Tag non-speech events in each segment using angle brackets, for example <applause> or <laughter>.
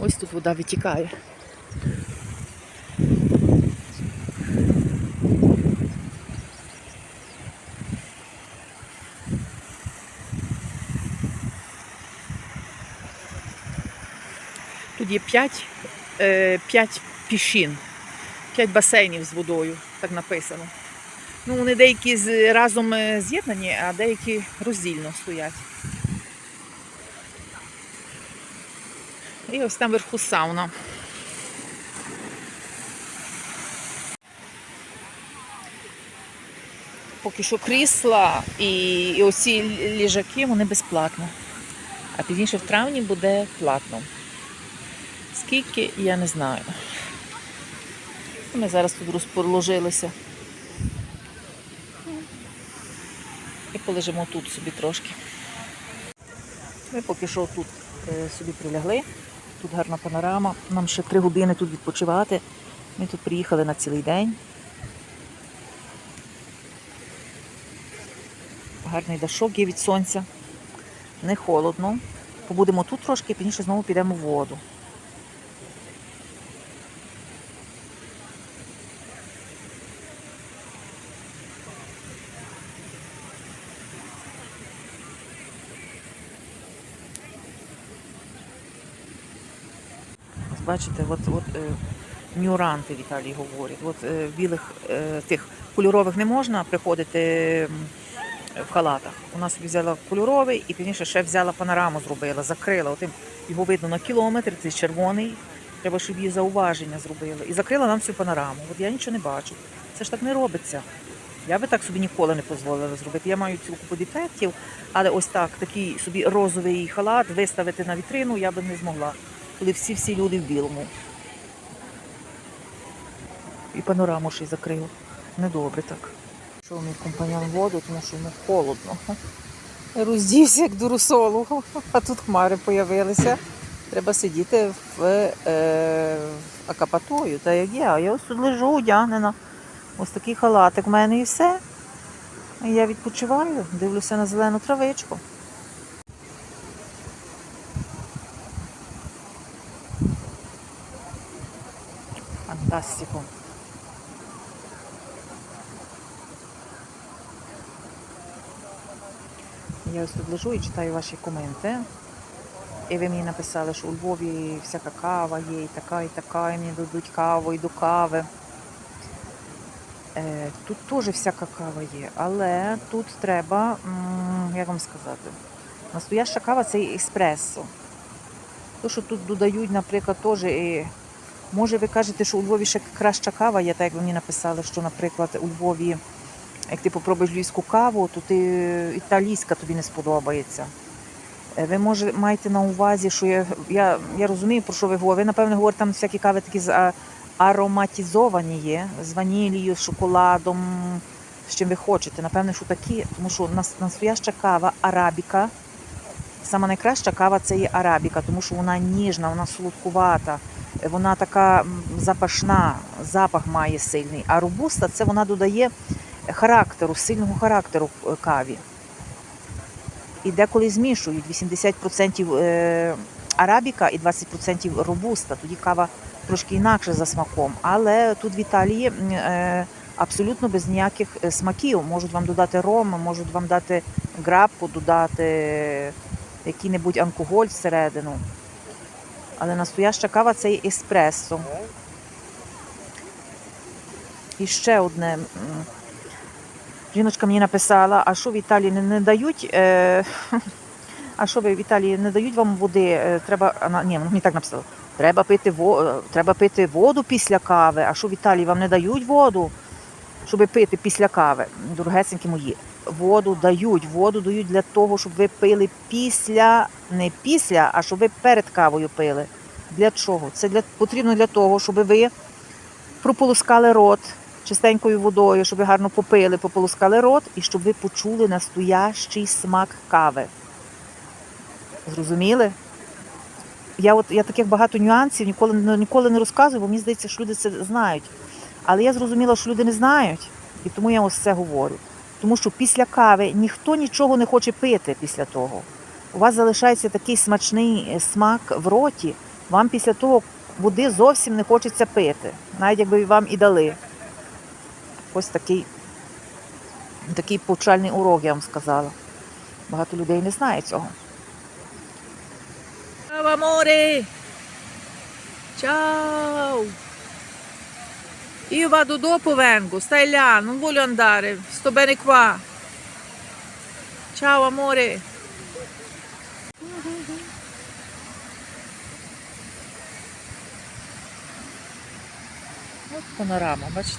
Ось тут вода витікає. Тут є 5, е, 5 пішін, 5 басейнів з водою, так написано. Ну, вони деякі разом е, з'єднані, а деякі роздільно стоять. І ось там вверху сауна. Поки що крісла і, і оці ліжаки вони безплатно. А пізніше в травні буде платно. Скільки, я не знаю. Ми зараз тут розположилися. І полежимо тут собі трошки. Ми поки що тут е, собі прилягли. Тут гарна панорама. Нам ще три години тут відпочивати. Ми тут приїхали на цілий день. Гарний дашок є від сонця. Не холодно. Побудемо тут трошки, пізніше знову підемо в воду. Бачите, от, от е, нюранти в Італії говорять. От е, білих е, тих кольорових не можна приходити в халатах. Вона собі взяла кольоровий і пізніше ще взяла панораму, зробила, закрила. Отим його видно на кілометр, цей червоний. Треба, щоб її зауваження зробила. І закрила нам всю панораму. От я нічого не бачу. Це ж так не робиться. Я би так собі ніколи не дозволила зробити. Я маю цілу купу дефектів, але ось так, такий собі розовий халат виставити на вітрину я би не змогла, коли всі-всі люди в білому. І панораму ще й закрив. Недобре так. Що мій компаньон воду, тому що йому холодно. Роздівся як до русолу, а тут хмари появилися. Треба сидіти в, е, акапатою, та як я. Я ось тут лежу одягнена. Ось такий халатик в мене і все. Я відпочиваю, дивлюся на зелену травичку. Фантастико. Я ось тут лежу і читаю ваші коменти. І ви мені написали, що у Львові всяка кава є, і така, і така, і мені дадуть каву, і до кави. Е, Тут теж всяка кава є, але тут треба, як вам сказати, настояща кава це і еспресо. То, що тут додають, наприклад, теж. Може, ви кажете, що у Львові ще краща кава є, так як ви мені написали, що, наприклад, у Львові, як ти попробуєш львівську каву, то ти італійська тобі не сподобається. Е, Ви може маєте на увазі, що я, я, я розумію, про що ви говорите. Ви, напевно, говорите, там всякі кави такі з- а, ароматизовані є, з ванілією, з шоколадом, з чим ви хочете. Напевно, що такі, тому що нас- настояща кава арабіка. Сама найкраща кава це є арабіка, тому що вона ніжна, вона солодкувата, е, вона така запашна, запах має сильний. А робуста це вона додає характеру, сильного характеру е, каві. І деколи змішують 80% е, арабіка і 20% робуста. Тоді кава трошки інакше за смаком. Але тут в Італії е, абсолютно без ніяких смаків. Можуть вам додати ром, можуть вам дати грапу, додати який-небудь алкоголь всередину. Але настояща кава це є еспресо. І ще одне. Жіночка мені написала, а що в Італії не, дають. Е, <laughs> а що ви в Італії не дають вам води? Е, треба. а, на- Ні, мені так написала. Треба пити, во, е, треба пити воду після кави. А що в Італії вам не дають воду, щоб пити після кави? Дорогесенькі мої. Воду дають. Воду дають для того, щоб ви пили після, не після, а щоб ви перед кавою пили. Для чого? Це для, потрібно для того, щоб ви прополоскали рот чистенькою водою, щоб ви гарно попили, пополоскали рот і щоб ви почули настоящий смак кави. Зрозуміли? Я от я таких багато нюансів ніколи, ну, ніколи не розказую, бо мені здається, що люди це знають. Але я зрозуміла, що люди не знають, і тому я ось це говорю. Тому що після кави ніхто нічого не хоче пити після того. У вас залишається такий смачний е, смак в роті, вам після того води зовсім не хочеться пити, навіть якби вам і дали. Ось такий, такий повчальний урок, я вам сказала. Багато людей не знає цього. Ciao amore! Ciao! Io vado dopo vengo, stai là, non voglio andare, sto bene qua. Ciao amore! От панорама, бачите?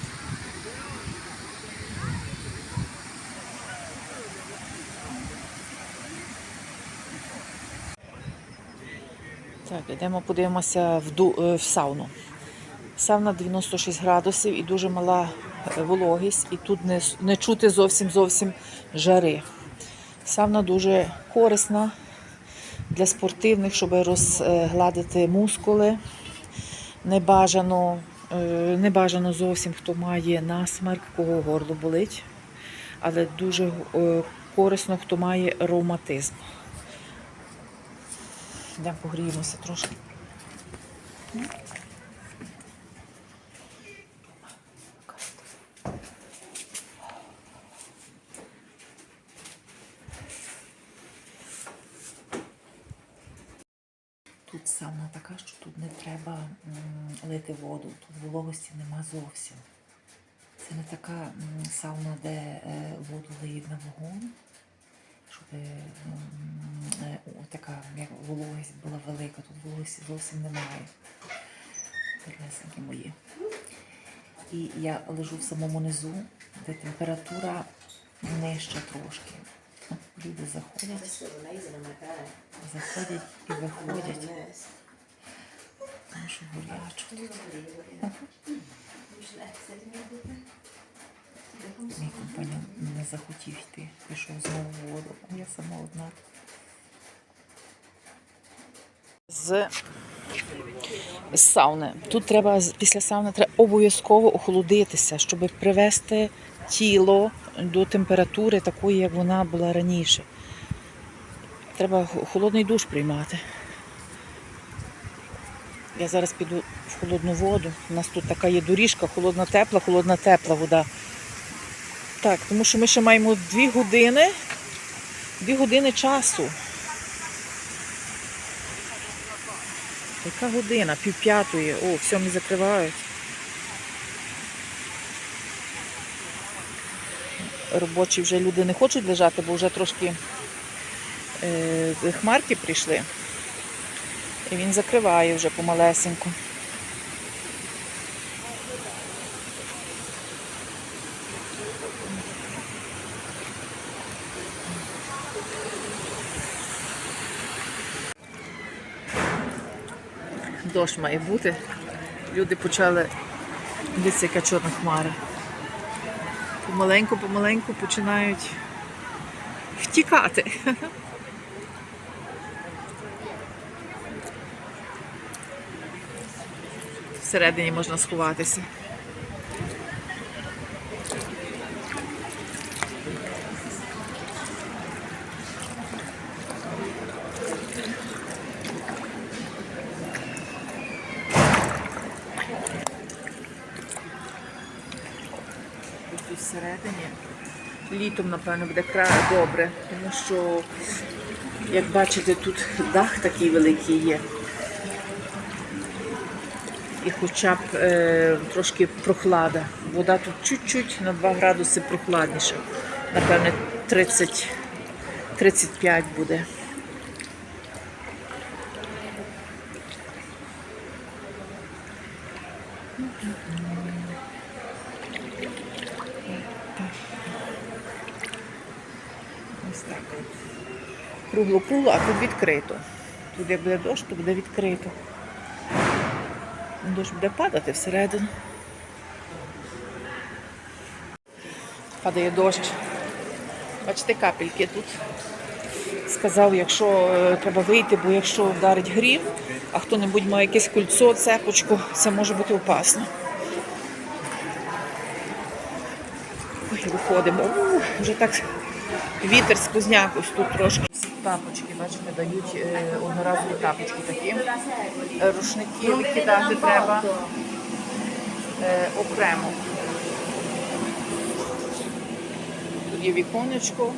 Так, йдемо подивимося в, ду, е, в сауну. Сауна 96 градусів і дуже мала е, вологість, і тут не, не чути зовсім зовсім жари. Сауна дуже корисна для спортивних, щоб розгладити мускули. Небажано, е, небажано зовсім, хто має насмерк, кого горло болить, але дуже е, корисно, хто має ревматизм. Йдемо погріємося трошки. Сауна така, що тут не треба лити воду, тут вологості нема зовсім. Це не така сауна, де е, воду лиють на вогонь, щоб е, е, така як вологість була велика, тут вологості зовсім немає. Піднесенькі мої. І я лежу в самому низу, де температура нижча трошки. Люди заходять, заходять і виходять. This. Тому що горячо. Мій компаньон не захотів йти, пішов знову в воду, а я сама одна. З, з сауни. Тут треба після сауни треба обов'язково охолодитися, щоб привести тіло до температури такої, як вона була раніше. Треба холодний душ приймати. Я зараз піду в холодну воду. У нас тут така є доріжка, холодна тепла, холодна тепла вода. Так, тому що ми ще маємо дві години, дві години часу. Яка година? Пів п'ятої. О, в сьомій закривають. Робочі вже люди не хочуть лежати, бо вже трошки е, хмарки прийшли. І він закриває вже помалесеньку. Дощ має бути. Люди почали дивіться, яка чорна хмара. Помаленьку, помаленьку починають втікати. Всередині можна сховатися. Тут всередині. Літом, напевно, буде край добре, тому що, як бачите, тут дах такий великий є. І хоча б е, трошки прохлада. Вода тут чуть-чуть на 2 градуси прохладніша. Напевне, 30, 35 буде. Ось так. Кругло-кругло, а тут відкрито. Тут як буде дощ, то буде відкрито. Дощ буде падати всередину. Падає дощ. Бачите, капельки тут. Сказав, якщо е, треба вийти, бо якщо вдарить грім, а хто-небудь має якесь кольцо, цепочку, це може бути опасно. Ой, виходимо. У, вже так вітер сквозняк ось тут трошки. Тапочки, бачите, дають е, одноразові тапочки такі. Е, Рушники викидати треба е, окремо. Тут є віконечко.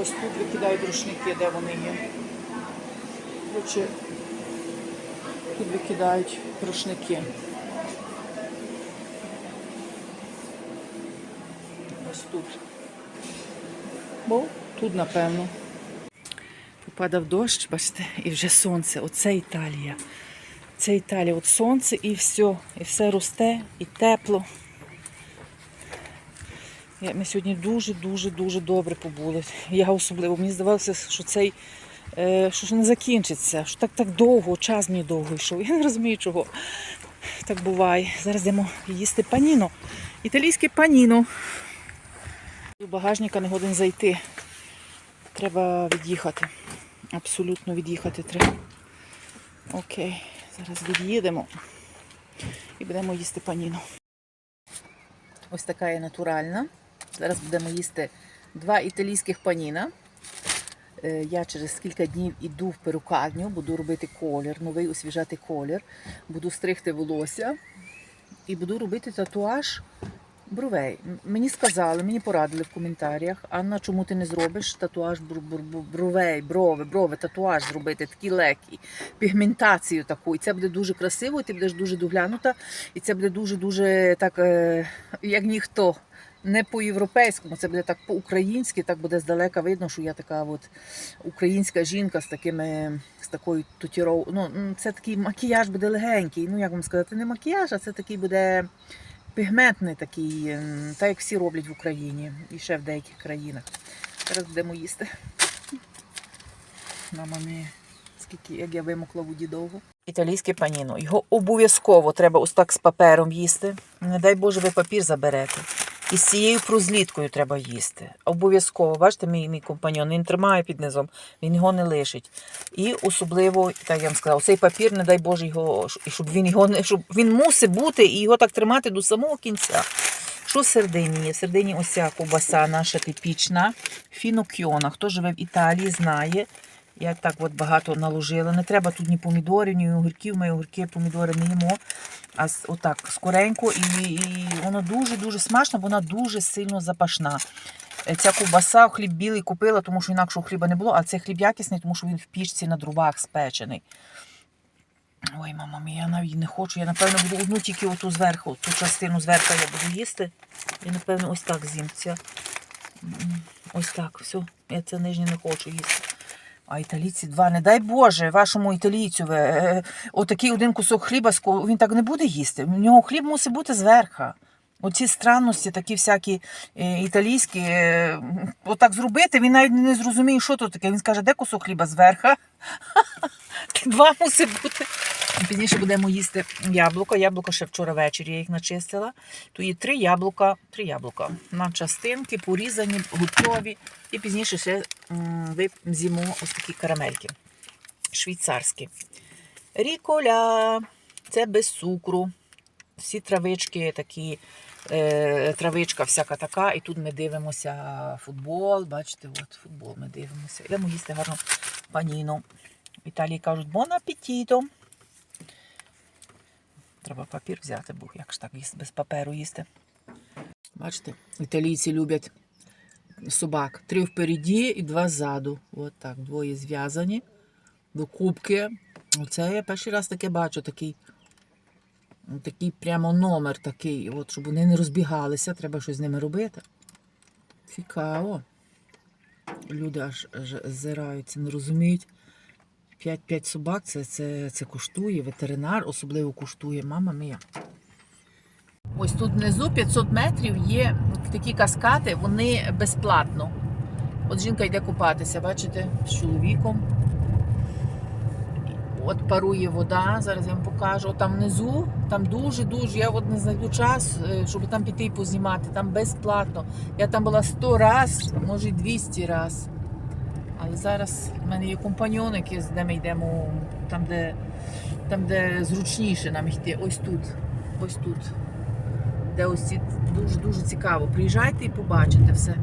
Ось тут викидають рушники, де вони є. Коротше, тут викидають рушники. Ось тут. Бо тут, напевно. Попадав дощ, бачите, і вже сонце. Оце Італія. Це Італія. От сонце і все. І все росте, і тепло. Ми сьогодні дуже-дуже дуже добре побули. Я особливо. Мені здавалося, що цей е, що не закінчиться. Що так так довго, час мені довго йшов. Я не розумію, чого. Так буває. Зараз йдемо їсти паніно. Італійське паніно. До багажника не годин зайти. Треба від'їхати. Абсолютно від'їхати треба. Окей, зараз від'їдемо і будемо їсти паніно. Ось така є натуральна. Зараз будемо їсти два італійських паніна. Е, Я через кілька днів іду в перукарню, буду робити колір, новий освіжати колір, буду стригти волосся і буду робити татуаж бровей. Мені сказали, мені порадили в коментарях. Анна, чому ти не зробиш татуаж бр- бр- бр- бровей, брови, брови, татуаж зробити, такий легкий, пігментацію таку. І це буде дуже красиво, і ти будеш дуже доглянута, і це буде дуже-дуже так, е, як ніхто. Не по-європейському, це буде так по-українськи, так буде здалека видно, що я така от українська жінка з такими з такою тутіров. Ну, це такий макіяж буде легенький. Ну, як вам сказати, не макіяж, а це такий буде пігментний такий, так як всі роблять в Україні і ще в деяких країнах. Зараз будемо їсти. Мама мія, скільки як я вимокла воді довго. Італійське паніно. Його обов'язково треба ось так з папером їсти. Не дай Боже, ви папір заберете. І з цією прозліткою треба їсти. Обов'язково, бачите, мій, мій компаньон, він тримає під низом, він його не лишить. І особливо, так я вам сказала, цей папір, не дай Боже, його, щоб він його не щоб він мусить бути і його так тримати до самого кінця. Що в середині є? В середині ось ця ковбаса наша типічна, фінокьйона. Хто живе в Італії, знає. Я так от багато наложила. Не треба тут ні помідорів, ні огірків. Ми огірки, помідори не їмо. Отак скоренько, і, і воно дуже-дуже смачно, вона дуже сильно запашна. Е, Ця ковбаса, хліб білий купила, тому що інакшого хліба не було, а цей хліб якісний, тому що він в пічці на дровах спечений. Ой, мама мія, я навіть не хочу. Я, напевно, буду одну тільки оту зверху, ту частину зверху я буду їсти. І, напевно, ось так з'їм. Це, ось так, все. Я це нижнє не хочу їсти. А італійці два, не дай Боже, вашому італійцю, ви, е, отакий один кусок хліба, він так не буде їсти. У нього хліб мусить бути зверха. Оці странності, такі всякі е, італійські, е, отак зробити, він навіть не зрозуміє, що то таке. Він скаже, де кусок хліба зверха? <laughs> Два мусить бути. Пізніше будемо їсти яблука. Яблука ще вчора ввечері я їх начистила. Тут є три яблука, три яблука на частинки, порізані, готові. І пізніше ще з'їмо ось такі карамельки. Швейцарські. Ріколя. Це без цукру. Всі травички такі, е, травичка всяка така. І тут ми дивимося футбол. Бачите, от футбол ми дивимося. Йдемо їсти гарно паніно. В Італії кажуть бон апетіто. Треба папір взяти, бо як ж так їсти, без паперу їсти. Бачите, італійці люблять собак. Три впереді і два ззаду. От так, двоє зв'язані. До кубки. Оце я перший раз таке бачу, такий, такий прямо номер такий, от, щоб вони не розбігалися, треба щось з ними робити. Цікаво. Люди аж, зираються, не розуміють. 5-5 собак це, це, це коштує, ветеринар особливо коштує. Мама мія. Ось тут внизу 500 метрів є такі каскади, вони безплатно. От жінка йде купатися, бачите, з чоловіком. От парує вода, зараз я вам покажу. Там внизу, там дуже-дуже, я от не знайду час, е, щоб там піти і познімати. Там безплатно. Я там була 100 раз, може й 200 раз. Але зараз в мене є компаньон, де ми йдемо, там де, там, де зручніше нам йти. Ось тут. Ось тут. Де ось ці дуже-дуже цікаво. Приїжджайте і побачите все.